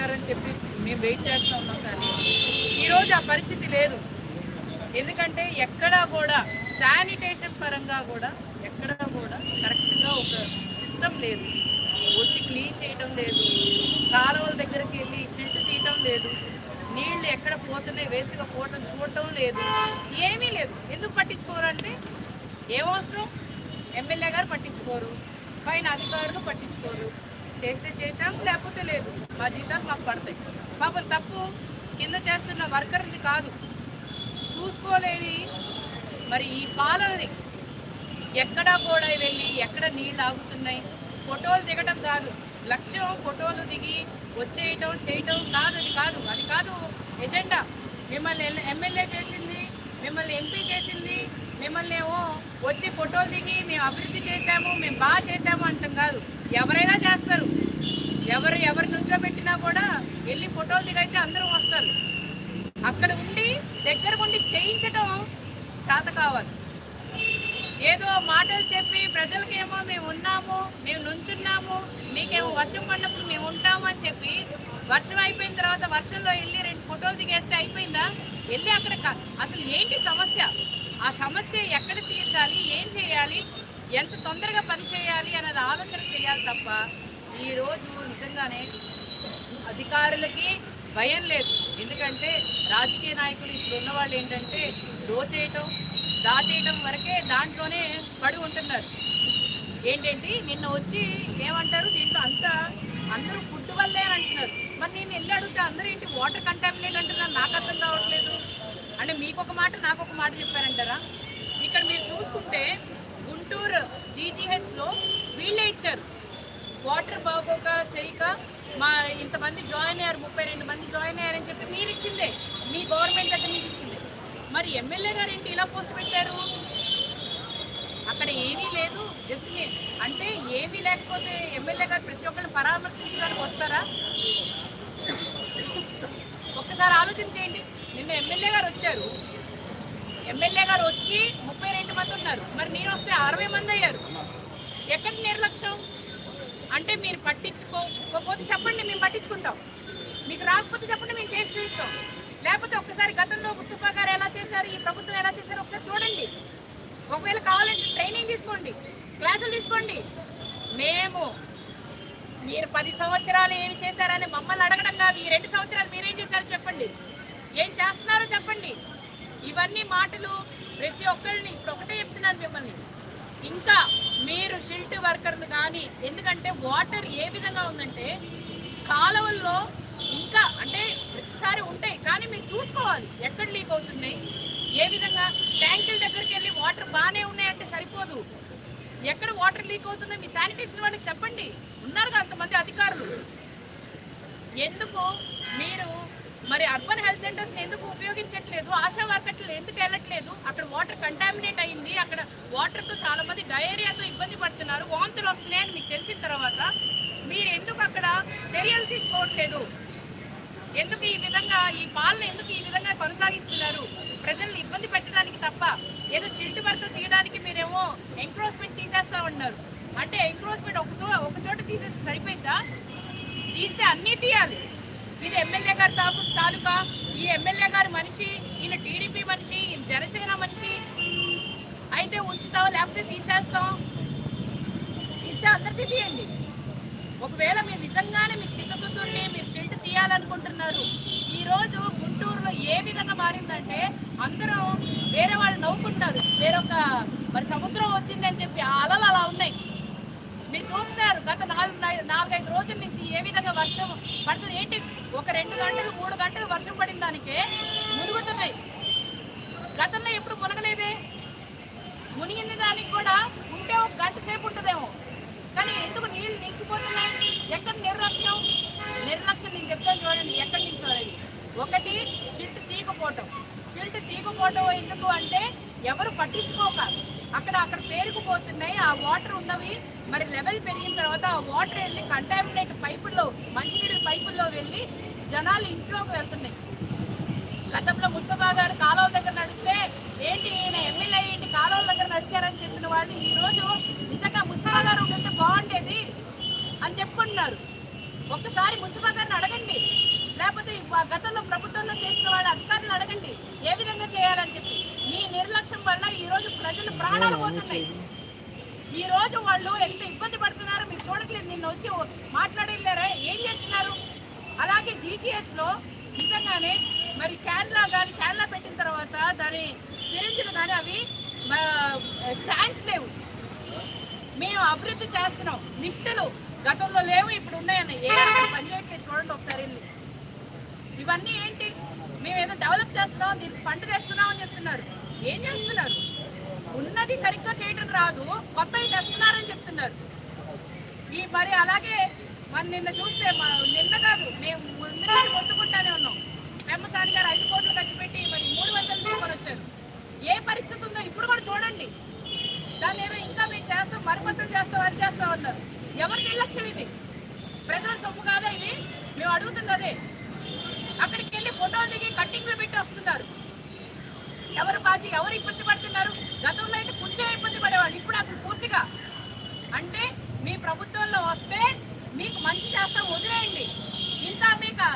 ఉంటారని చెప్పి మేము వెయిట్ చేస్తూ ఉన్నాం కానీ ఈరోజు ఆ పరిస్థితి లేదు. ఎందుకంటే ఎక్కడా కూడా శానిటేషన్ పరంగా కూడా ఎక్కడా కూడా కరెక్ట్గా ఒక సిస్టమ్ లేదు. వచ్చి క్లీన్ చేయడం లేదు. కాలువల దగ్గరికి వెళ్ళి షిల్ట్ తీయటం లేదు. నీళ్ళు ఎక్కడ పోతున్నాయి వేస్ట్గా పోవటం చూడటం లేదు. ఏమీ లేదు. ఎందుకు పట్టించుకోరంటే ఏం అవసరం ఎమ్మెల్యే గారు పట్టించుకోరు. పైన అధికారులు పట్టించుకోరు. చేస్తే చేసాం లేకపోతే లేదు. మా జీతాలు మాకు పడతాయి. పాపం తప్పు కింద చేస్తున్న వర్కర్ది కాదు. చూసుకోలేని మరి ఈ పాలనది ఎక్కడా కూడా వెళ్ళి ఎక్కడ నీళ్ళు ఆగుతున్నాయి? ఫోటోలు దిగడం కాదు. లక్ష్యం ఫోటోలు దిగి వచ్చేయటం చేయటం కాదు అది కాదు. అది కాదు ఎజెండా. మిమ్మల్ని ఎమ్మెల్యే చేసింది మిమ్మల్ని ఎంపీ చేసింది మిమ్మల్ని ఏమో వచ్చి ఫోటోలు దిగి మేము అభివృద్ధి చేశాము మేము బాగా చేశాము అంటాం కాదు. ఎవరైనా చేస్తారు. ఎవరు ఎవరి నుంచో పెట్టినా కూడా వెళ్ళి ఫోటోలు దిగైతే అందరూ వస్తారు. అక్కడ ఉండి దగ్గర ఉండి చేయించటం చేత కావాలి. ఏదో మాటలు చెప్పి ప్రజలకేమో మేము ఉన్నాము మేము నుంచున్నాము మీకేమో వర్షం పడినప్పుడు మేము ఉంటాము అని చెప్పి వర్షం అయిపోయిన తర్వాత వర్షంలో వెళ్ళి రెండు ఫోటోలు దిగేస్తే అయిపోయిందా? వెళ్ళి అక్కడ అసలు ఏంటి సమస్య? ఆ సమస్య ఎక్కడ తీర్చాలి? ఏం చేయాలి? ఎంత తొందరగా పని చేయాలి అనేది ఆలోచన చేయాలి తప్ప ఈరోజు నిజంగానే అధికారులకి భయం లేదు. ఎందుకంటే రాజకీయ నాయకులు ఇప్పుడు ఉన్న వాళ్ళు ఏంటంటే దోచేయటం దాచేయటం వరకే దాంట్లోనే పడి ఉంటున్నారు. ఏంటంటే నిన్న వచ్చి ఏమంటారు? దీంట్లో అంతా అందరూ ఫుడ్ వల్లే అని అంటున్నారు. మరి నేను వెళ్ళి అడిగితే అందరూ ఏంటి వాటర్ కంటామినేట్ అంటున్నారు? నాకు అర్థం కావట్లేదు. అంటే మీకు ఒక మాట నాకు ఒక మాట చెప్పారంటారా? ఇక్కడ మీరు చూసుకుంటే గుంటూరు జీజీహెచ్లో వీళ్ళే ఇచ్చారు. వాటర్ బాగోక చేయక మా ఇంతమంది జాయిన్ అయ్యారు ముప్పై రెండు మంది జాయిన్ అయ్యారని చెప్పి మీరు ఇచ్చిందే. మీ గవర్నమెంట్ దగ్గర నుంచి ఇచ్చింది. మరి ఎమ్మెల్యే గారు ఏంటి ఇలా పోస్ట్ పెట్టారు? అక్కడ ఏమీ లేదు. జస్ట్ అంటే ఏమీ లేకపోతే ఎమ్మెల్యే గారు ప్రతి ఒక్కరిని పరామర్శించడానికి వస్తారా? ఒక్కసారి ఆలోచన చేయండి. నిన్న ఎమ్మెల్యే గారు వచ్చారు. ఎమ్మెల్యే గారు వచ్చి ముప్పై రెండు మంది ఉన్నారు. మరి నేను వస్తే అరవై మంది అయ్యారు. ఎక్కడ నిర్లక్ష్యం? అంటే మీరు పట్టించుకోకపోతే చెప్పండి మేము పట్టించుకుంటాం. మీకు రాకపోతే చెప్పండి మేము చేసి చూపిస్తాం. లేకపోతే ఒక్కసారి గతంలో ముస్తఫా గారు ఎలా చేశారు ఈ ప్రభుత్వం ఎలా చేశారు ఒకసారి చూడండి. ఒకవేళ కావాలంటే ట్రైనింగ్ తీసుకోండి క్లాసులు తీసుకోండి. మేము మీరు పది సంవత్సరాలు ఏమి చేశారని మమ్మల్ని అడగడం కాదు. ఈ రెండు సంవత్సరాలు మీరేం చేశారో చెప్పండి. ఏం చేస్తున్నారో చెప్పండి. ఇవన్నీ మాటలు ప్రతి ఒక్కరిని ఇప్పుడు ఒకటే చెప్తున్నాను మిమ్మల్ని. ఇంకా మీరు షిల్ట్ వర్కర్లు కానీ ఎందుకంటే వాటర్ ఏ విధంగా ఉందంటే కాలువల్లో ఇంకా అంటే ప్రతిసారి ఉంటాయి కానీ మీరు చూసుకోవాలి ఎక్కడ లీక్ అవుతున్నాయి ఏ విధంగా ట్యాంకుల దగ్గరికి వెళ్ళి వాటర్ బాగానే ఉన్నాయంటే సరిపోదు. ఎక్కడ వాటర్ లీక్ అవుతుందో మీ శానిటేషన్ వాళ్ళకి చెప్పండి. ఉన్నారు కదా అంతమంది అధికారులు. ఎందుకు మీరు మరి అర్బన్ హెల్త్ సెంటర్స్ ఎందుకు ఉపయోగించట్లేదు? ఆశా వర్కర్లు ఎందుకు వెళ్ళట్లేదు? అక్కడ వాటర్ కంటామినేట్ అయింది. అక్కడ వాటర్తో చాలా మంది డయేరియాతో ఇబ్బంది పడుతున్నారు. వాంతులు వస్తున్నాయని మీకు తెలిసిన తర్వాత మీరు ఎందుకు అక్కడ చర్యలు తీసుకోవట్లేదు? ఎందుకు ఈ విధంగా ఈ పాలన ఎందుకు ఈ విధంగా కొనసాగిస్తున్నారు? ప్రజల్ని ఇబ్బంది పెట్టడానికి తప్ప ఏదో షిల్ట్ వర్క్ తీయడానికి మీరేమో ఎంక్రోచ్మెంట్ తీసేస్తా ఉన్నారు అంటే ఎంక్రోచ్మెంట్ ఒక చో- ఒక చోట తీసేస్తే సరిపోయిందా తీస్తే అన్నీ తీయాలి. ఇది ఎమ్మెల్యే గారు తాకు తాలూకా. ఈ ఎమ్మెల్యే గారి మనిషి ఈయన టీడీపీ మనిషి ఈయన జనసేన మనిషి. అయితే ఉంచుతాం లేకపోతే తీసేస్తాం. ఇస్తే అందరికీ తీయండి. ఒకవేళ మీరు నిజంగానే మీ చిత్తశుద్ధుడిని మీరు షెల్ట్ తీయాలనుకుంటున్నారు. ఈరోజు గుంటూరులో ఏ విధంగా మారిందంటే అందరూ వేరే వాళ్ళు నవ్వుకుంటారు. వేరొక మరి సముద్రం వచ్చిందని చెప్పి ఆ అలలు అలా ఉన్నాయి. మీరు చూస్తున్నారు గత నాలుగు నై- నాలుగైదు రోజుల నుంచి ఏ విధంగా వర్షం పడుతుంది? ఏంటి? ఒక రెండు గంటలు మూడు గంటలు వర్షం పడిన దానికే మునుగుతున్నాయి. గతంలో ఎప్పుడు మునగలేదే? మునిగింది దానికి కూడా ఉంటే ఒక గంట సేపు ఉంటుందేమో. కానీ ఎందుకు నీళ్ళు నిలిచిపోతున్నాయి? ఎక్కడ నిర్లక్ష్యం? నిర్లక్ష్యం నేను చెప్తాను చూడండి ఎక్కడి నుంచి అనేది ఒకటి షిల్ట్ తీగపోవటం. షిల్ట్ తీగపోవటం ఎందుకు అంటే ఎవరు పట్టించుకోక. అక్కడ అక్కడ పేరుకుపోతున్నాయి ఆ వాటర్ ఉన్నవి. మరి లెవెల్ పెరిగిన తర్వాత ఆ వాటర్ వెళ్ళి కంటామినేట్ పైపుల్లో మంచినీటి పైపుల్లో వెళ్ళి జనాలు ఇంట్లోకి వెళ్తున్నాయి. గతంలో ముస్తఫా గారు కాలువల దగ్గర నడిస్తే ఏంటి ఈయన ఎమ్మెల్యే ఏంటి కాలువల దగ్గర నడిచారని చెప్పిన వాళ్ళు ఈరోజు నిజంగా ముస్తఫా గారు ఉంటే బాగుండేది అని చెప్పుకుంటున్నారు. ఒక్కసారి ముస్తఫా గారిని అడగండి. ఆ గతంలో ప్రభుత్వంలో చేసిన వాళ్ళ అధికారులు అడగండి. ఏ విధంగా చేయాలని చెప్పి. మీ నిర్లక్ష్యం వల్ల ఈ రోజు ప్రజలు ప్రాణాలు పోతున్నాయి. ఈ రోజు వాళ్ళు ఎంత ఇబ్బంది పడుతున్నారో మీరు చూడట్లేదు. నిన్న వచ్చి మాట్లాడలేరా ఏం చేస్తున్నారు? అలాగే జీజీహెచ్లో నిజంగానే మరి క్యాన్లా కానీ క్యాన్లా పెట్టిన తర్వాత దాని సిరింజులు కానీ అవి స్టాండ్స్ లేవు. మేము అభివృద్ధి చేస్తున్నాం. లిఫ్టులు గతంలో లేవు ఇప్పుడు ఉన్నాయన్న ఏ పనిచేయట్లేదు చూడండి ఒకసారి వెళ్ళి. ఇవన్నీ ఏంటి? మేము ఏదో డెవలప్ చేస్తున్నాం దీన్ని ఫండ్ తెస్తున్నాం అని చెప్తున్నారు. ఏం చేస్తున్నారు? ఉన్నది సరిగ్గా చేయడం రాదు కొత్తవి తెస్తున్నారని చెప్తున్నారు. ఈ మరి అలాగే మరి నిన్న చూస్తే మా- నిన్న కాదు మేము ముందు కొట్టుకుంటానే ఉన్నాం. పెమ్మసాని గారు ఐదు కోట్లు ఖర్చు పెట్టి మరి మూడు వందలు తీసుకొని వచ్చారు. ఏ పరిస్థితి ఉందో ఇప్పుడు కూడా చూడండి. దాన్ని ఏదో ఇంకా మేము చేస్తాం మరమ్మతులు చేస్తాం అది చేస్తాం అన్నారు. ఎవరి నిర్లక్ష్యం ఇది? ప్రజల సొమ్ము కాదా ఇది? మేము అడుగుతుంది అదే కట్టింగ్లు పెట్టి వస్తున్నారు. ఎవరు బాజీ ఎవరు ఇబ్బంది పడుతున్నారు? గతంలో అయితే కొంచెం ఇబ్బంది పడేవాళ్ళు ఇప్పుడు అసలు పూర్తిగా. అంటే మీ ప్రభుత్వంలో వస్తే మీకు మంచి చేస్తాం వదిలేయండి. ఇంకా మీకు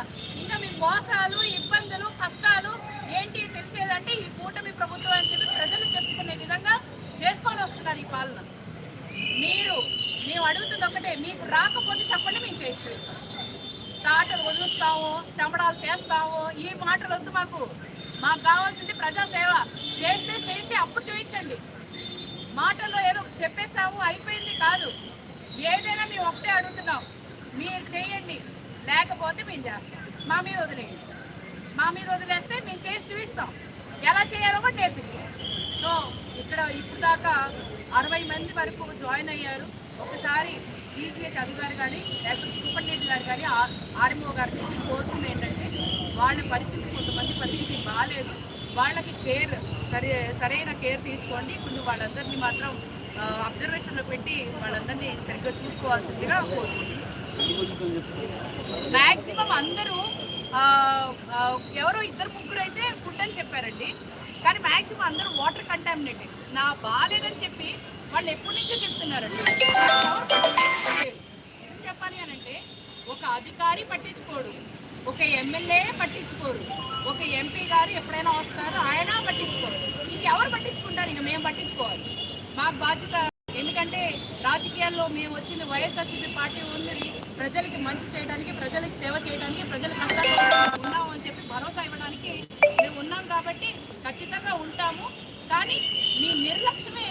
ఇంకా మీ మోసాలు ఇబ్బందులు కష్టాలు ఏంటి తెలిసేదంటే ఈ కూటమి ప్రభుత్వం అని చెప్పి ప్రజలు చెప్పుకునే విధంగా చేసుకొని వస్తున్నారు ఈ పాలన. మీరు మేము అడుగుతుంది ఒకటే మీకు రాకపోతే చెప్పండి మేము చేసి చూస్తాం. తాటలు వదులుస్తాము చెమడాలు తీస్తాము ఈ మాటలు వద్దు మాకు. మాకు కావాల్సింది ప్రజాసేవ. చేస్తే చేసి అప్పుడు చూపించండి. మాటల్లో ఏదో చెప్పేసాము అయిపోయింది కాదు. ఏదైనా మేము ఒకటే అడుగుతున్నాం. మీరు చేయండి. లేకపోతే మేము చేస్తాం. మా మీద వదిలేయండి. మా మీద వదిలేస్తే మేము చేసి చూపిస్తాం. ఎలా చేయాలో కూడా నేర్పిస్తాం. సో ఇక్కడ ఇప్పుడు దాకా అరవై మంది వరకు జాయిన్ అయ్యారు. ఒకసారి జీజీహెచ్ అధికారి కానీ లేకపోతే సూపరింటెండెంట్ గారు కానీ ఆర్ఎంఓ గారిని మేము కోరుతుంది ఏంటంటే వాళ్ళ పరిస్థితి కొంతమంది పరిస్థితి బాగాలేదు వాళ్ళకి కేర్ సరే సరైన కేర్ తీసుకోండి. ఇప్పుడు వాళ్ళందరినీ మాత్రం అబ్జర్వేషన్లో పెట్టి వాళ్ళందరినీ సరిగ్గా చూసుకోవాల్సిందిగా కోరుకుంటున్నాను. మ్యాక్సిమం అందరూ ఎవరో ఇద్దరు ముగ్గురు అయితే ఫుడ్ అని చెప్పారండి. కానీ మ్యాక్సిమం అందరూ వాటర్ కంటామినేటెడ్ నా బాగాలేదని చెప్పి వాళ్ళు ఎప్పటి నుంచో చెప్తున్నారండి ఎవరు పట్టించుకోలేదు. నిజం చెప్పాలి అని అంటే ఒక అధికారి పట్టించుకోడు. ఒక ఎమ్మెల్యే పట్టించుకోరు. ఒక ఎంపీ గారు ఎప్పుడైనా వస్తారు ఆయన పట్టించుకోరు. ఇంకెవరు పట్టించుకుంటారు? ఇంక మేము పట్టించుకోవాలి. మాకు బాధ్యత. ఎందుకంటే రాజకీయాల్లో మేము వచ్చింది వైఎస్ఆర్సీపీ పార్టీ ఉన్నది. ప్రజలకి మంచి చేయడానికి ప్రజలకు సేవ చేయడానికి ప్రజల కష్టాలు ఉన్నాము అని చెప్పి భరోసా ఇవ్వడానికి మేము ఉన్నాం కాబట్టి ఖచ్చితంగా ఉంటాము. కానీ మీ నిర్లక్ష్యమే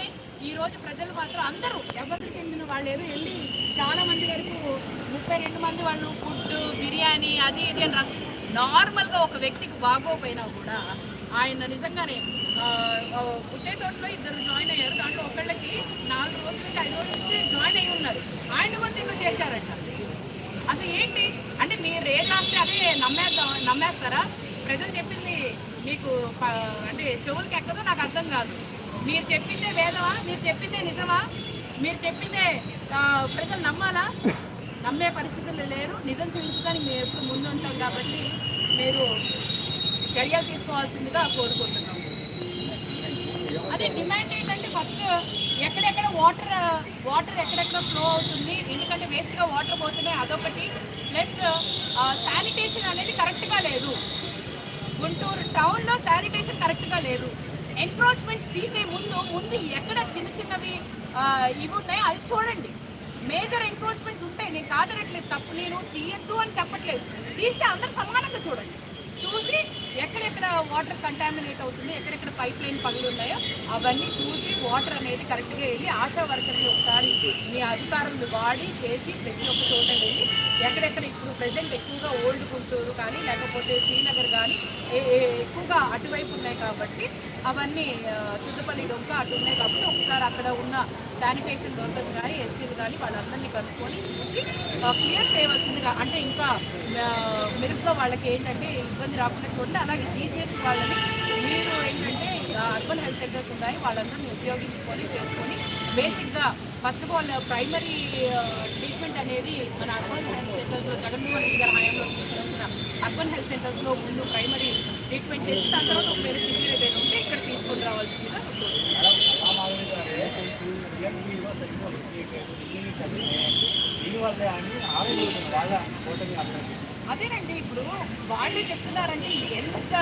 ఈరోజు ప్రజలు మాత్రం అందరూ ఎవరికి చెందిన వాళ్ళు ఏదో వెళ్ళి చాలా మంది వరకు ముప్పై రెండు మంది వాళ్ళు ఫుడ్ బిర్యానీ అది ఇది అని రాసి నార్మల్గా ఒక వ్యక్తికి బాగోపోయినా కూడా ఆయన నిజంగానే ఉచ్చే తోటలో ఇద్దరు జాయిన్ అయ్యారు. దాంట్లో ఒకళ్ళకి నాలుగు రోజుల నుంచి ఐదు రోజుల నుంచి జాయిన్ అయ్యి ఉన్నారు. ఆయన కూడా దీంట్లో చేర్చారంట. అసలు ఏంటి? అంటే మీరు ఏం రాస్తే అదే నమ్మేద్దాం నమ్మేస్తారా? ప్రజలు చెప్పింది మీకు అంటే చెవులకి ఎక్కదో నాకు అర్థం కాదు. మీరు చెప్పిందే వేదమా? మీరు చెప్పిందే నిజమా? మీరు చెప్పిందే ప్రజలు నమ్మాలా? నమ్మే పరిస్థితులు లేరు. నిజం చూపించడానికి మేము ఎప్పుడు ముందు ఉంటాం కాబట్టి మీరు చర్యలు తీసుకోవాల్సిందిగా కోరుకుంటున్నాం. అదే డిమాండ్ ఏంటంటే ఫస్ట్ ఎక్కడెక్కడ వాటర్ వాటర్ ఎక్కడెక్కడ ఫ్లో అవుతుంది ఎందుకంటే వేస్ట్గా వాటర్ పోతున్నాయి అదొకటి. ప్లస్ శానిటేషన్ అనేది కరెక్ట్గా లేదు. గుంటూరు టౌన్లో శానిటేషన్ కరెక్ట్గా లేదు. ఎన్క్రోచ్మెంట్స్ తీసే ముందు ముందు ఎక్కడ చిన్న చిన్నవి ఇవి ఉన్నాయి. అది చూడండి. మేజర్ ఎంక్రోచ్మెంట్స్ ఉంటాయి. నేను కాదనట్లేదు తప్పు. నేను తీయద్దు అని చెప్పట్లేదు. తీస్తే అందరూ సమానంగా చూడండి. చూసి ఎక్కడెక్కడ వాటర్ కంటామినేట్ అవుతుంది ఎక్కడెక్కడ పైప్ లైన్ పనులు ఉన్నాయో అవన్నీ చూసి వాటర్ అనేది కరెక్ట్గా వెళ్ళి ఆశా వర్కర్లు ఒకసారి మీ అధికారులు వాడి చేసి ప్రతి ఒక్క చోట వెళ్ళి ఎక్కడెక్కడ ఇప్పుడు ప్రజెంట్ ఎక్కువగా ఓల్డ్ గుంటూరు కానీ లేకపోతే శ్రీనగర్ కానీ ఏ- ఎక్కువగా అటువైపు ఉన్నాయి కాబట్టి అవన్నీ సుద్దపల్లి డొంక అటు ఉన్నాయి కాబట్టి ఒకసారి అక్కడ ఉన్న శానిటేషన్ వర్కర్స్ కానీ ఎస్సీలు కానీ వాళ్ళందరినీ కనుక్కొని చూసి క్లియర్ చేయవలసిందిగా అంటే ఇంకా మెరుగ్గా వాళ్ళకి ఏంటంటే ఇబ్బంది రాకుండా చూడండి. అలాగే జీజీఎస్ వాళ్ళని అర్బన్ హెల్త్ సెంటర్స్ ఉన్నాయి. వాళ్ళందరినీ ఉపయోగించుకొని చేసుకొని బేసిక్గా first of all primary treatment అనేది మన అర్బన్ హెల్త్ సెంటర్స్లో జగన్మోహన్ రెడ్డి గారి హయాంలో తీసుకొచ్చిన అర్బన్ హెల్త్ సెంటర్స్లో ముందు ప్రైమరీ ట్రీట్మెంట్ చేసి దాని తర్వాత ఒకవేళ సివియర్ ఏదైనా ఉంటే ఇక్కడ తీసుకొని రావాల్సిందిగా దీనివల్ల అని ఆరోగ్యం బాగా ఓటమి అర్థం అదేనండి ఇప్పుడు వాళ్ళు చెప్తున్నారంటే ఎంత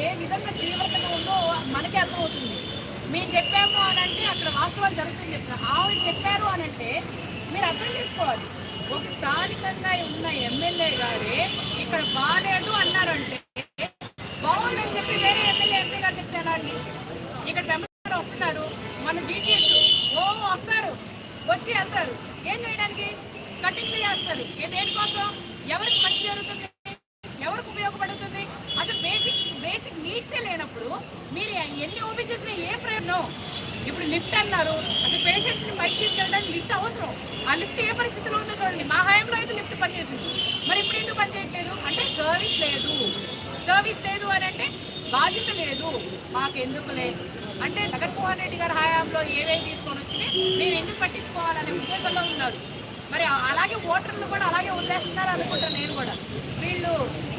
ఏ విధంగా తీవ్రతగా ఉందో మనకే అర్థమవుతుంది. మేము చెప్పాము అని అంటే అక్కడ వాస్తవాలు జరుగుతుంది చెప్తాను ఆవిడ చెప్పారు అని అంటే మీరు అర్థం చేసుకోవాలి. ఒక స్థానికంగా ఉన్న ఎమ్మెల్యే గారే ఇక్కడ బాగాలేదు అన్నారంట బాగుందని చెప్పి వేరే ఎమ్మెల్యే ఎంపీ గారు చెప్తే ఎలా అండి ఇక్కడ ఎమ్మెల్యే వస్తున్నారు మన జీజీఎస్ ఓ వస్తారు వచ్చి వెళ్తారు ఏం చేయడానికి కటింగ్లు చేస్తారు ఏ దేనికోసం ఎవరికి మంచి జరుగుతుంది ఎవరికి ఉపయోగపడుతుంది అసలు బేసిక్ బేసిక్ నీడ్సే లేనప్పుడు మీరు ఎన్ని ఓపెన్ చేసినా ఏ ప్రయోజనం ఉన్నారు. అసలు పేషెంట్స్ని బయట తీసుకెళ్ళడానికి లిఫ్ట్ అవసరం. ఆ లిఫ్ట్ ఏ పరిస్థితిలో ఉందో చూడండి. మా హయాంలో అయితే లిఫ్ట్ పనిచేసింది. మరి ఇప్పుడు ఎందుకు పనిచేయట్లేదు? అంటే సర్వీస్ లేదు. సర్వీస్ లేదు అని అంటే బాధ్యత లేదు. మాకెందుకు లేదు? అంటే జగన్మోహన్ రెడ్డి గారి హయాంలో ఏవేవి తీసుకొని వచ్చినాయి మేము ఎందుకు పట్టించుకోవాలనే ఉద్దేశంలో ఉన్నారు. మరి అలాగే ఓటర్లు కూడా అలాగే వదిలేస్తున్నారు అనుకుంటాను నేను కూడా. వీళ్ళు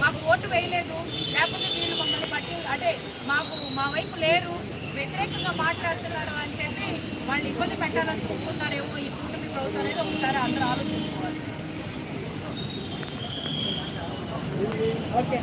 మాకు ఓటు వేయలేదు. లేకపోతే వీళ్ళు మమ్మల్ని పట్టి అంటే మాకు మా వైపు లేరు. వ్యతిరేకంగా మాట్లాడుతున్నారు అని చెప్పి వాళ్ళు ఇబ్బంది పెట్టాలని చూస్తున్నారేమో ఈ కూటమి ప్రభుత్వం అనేది ఒకసారి అందరూ ఆలోచించుకోవాలి. ఓకే